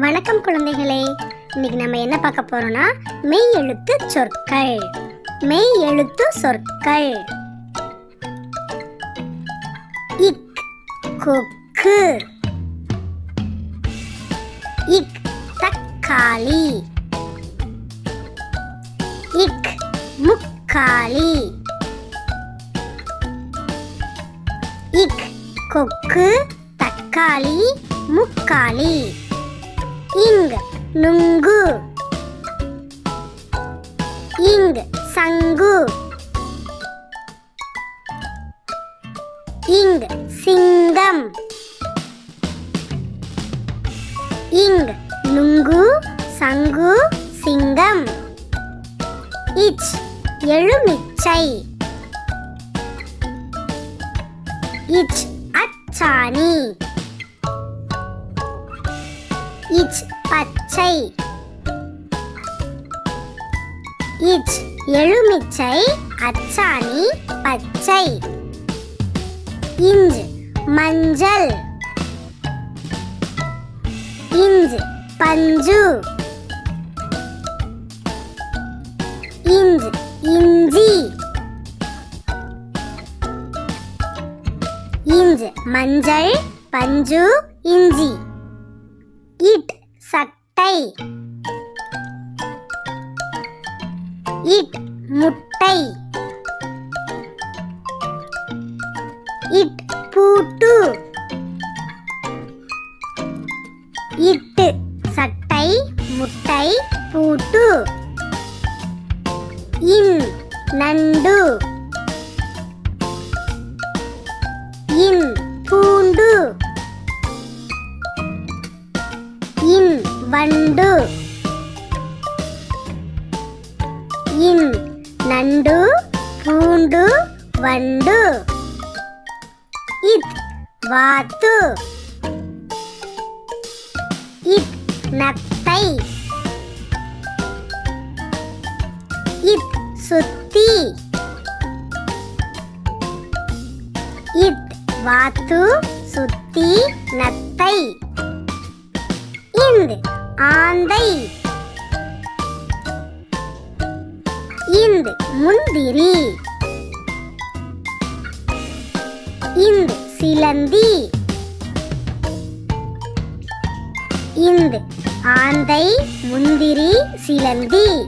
வணக்கம் குழந்தைகளே. இன்னைக்கு நம்ம என்ன பார்க்க போறோம்னா மெய் எழுத்து சொற்கள். மெய் எழுத்து சொற்கள். இக் கொக்கு. இக் தக்காளி. இக் முக்காளி. இக் கொக்கு தக்காளி முக்காளி. இங் நுங்கு. இங் சங்கு. இங் சிங்கம். இங் நுங்கு சங்கு சிங்கம். இச் எழுமிச்சை. இச் அச்சாணி. இச் பச்சை. இச் எழுமிச்சை அச்சாணி பச்சை. இஞ்ச் மஞ்சள். இஞ்ச் பஞ்சு. இஞ்ச் இஞ்சி. இஞ்ச் மஞ்சள் பஞ்சு இஞ்சி. இட் சட்டை. இட் முட்டை. இட் பூட்டு. இட்டு சட்டை முட்டை பூட்டு. இன் நண்டு. இன் வண்டு. இன் நண்டு பூண்டு வண்டு. இத் வாத்து. இத் நத்தை. இத் சுத்தி. இத் வாத்து சுத்தி நத்தை. இந்த ஆந்தை. இந்த் முந்திரி. இந்த் சிலந்தி. இந்த் ஆந்தை முந்திரி சிலந்தி.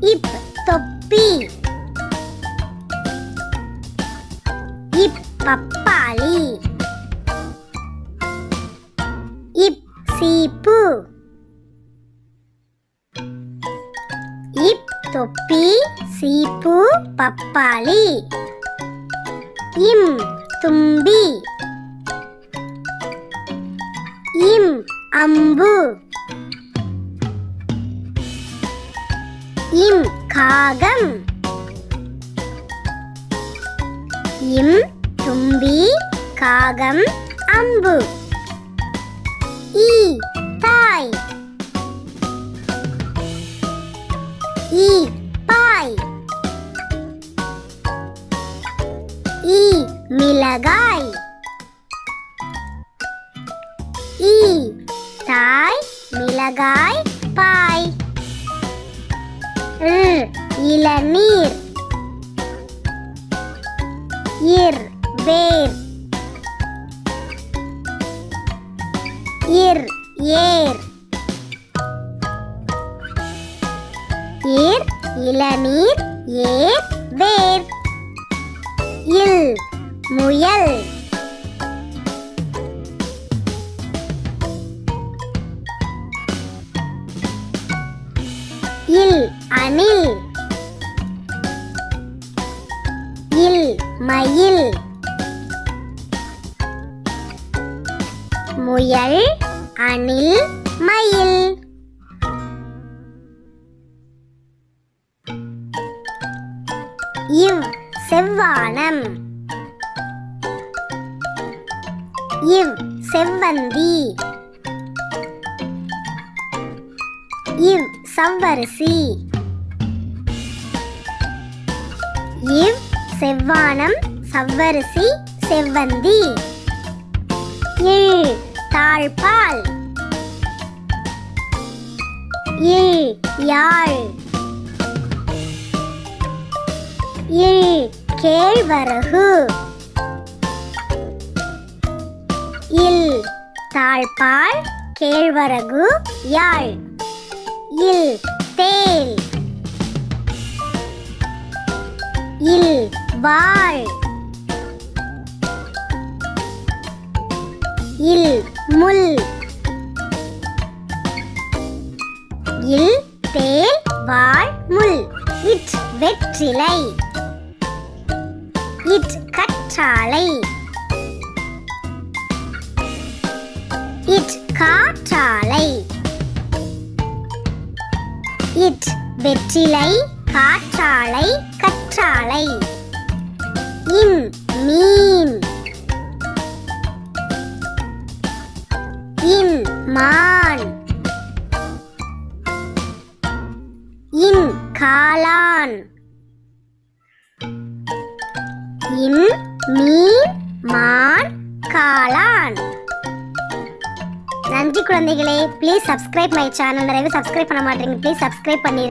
இப் தொப்பி. இப் பப்பி சீப்பு. இப் தொப்பி சீப்பு பப்பாளி. இம் தும்பி. இம் அம்பு. இம் காகம். இம் தும்பி காகம் அம்பு. ஈ தாய் ஈ பாய் ஈ மிளகாய் ஈ தாய் மிளகாய் பாய் ர் இளநீர் இர் இர் ஏர். இர் இளநீர் ஏர் வேர். இல் முயல். இல் அணில். இல் மயில். முயல் அணில் மயில். இவ் செவ்வானம். இவ் செவ்வந்தி. இவ் சவ்வரிசி. இவ் செவ்வானம் சவ்வரிசி செவ்வந்தி. ஏழு தாழ்பால். இல் யாழ். இல் கேழ்வரகு. இல் தாழ்பால் கேழ்வரகு யாழ். இல் தேல். இல் வாழ் இல் முள். இல் தேல் வாழ் முள். இட் வெற்றிலை. இட் கற்றாழை. இட் காற்றாழை. இட் வெற்றிலை காற்றாழை கற்றாழை. இன் மீன். மான். இன் காளான். இன் மீன் மான் காளான். நன்றி குழந்தைகளே ப்ளீஸ் சப்ஸ்கிரைப் மை சேனல் நிறைய சப்ஸ்கிரைப் பண்ண மாட்டீங்க ப்ளீஸ் சப்ஸ்கிரைப் பண்ணி